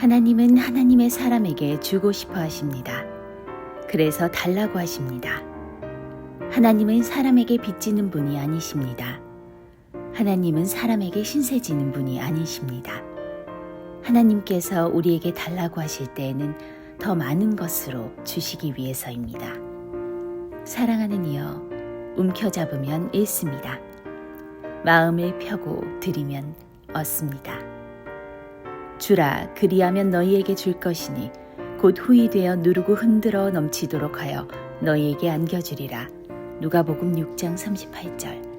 하나님은 하나님의 사람에게 주고 싶어 하십니다. 그래서 달라고 하십니다. 하나님은 사람에게 빚지는 분이 아니십니다. 하나님은 사람에게 신세지는 분이 아니십니다. 하나님께서 우리에게 달라고 하실 때에는 더 많은 것으로 주시기 위해서입니다. 사랑하는 이여, 움켜잡으면 잃습니다. 마음을 펴고 드리면 얻습니다. 주라, 그리하면 너희에게 줄 것이니 곧 후이 되어 누르고 흔들어 넘치도록 하여 너희에게 안겨주리라. 누가복음 6장 38절.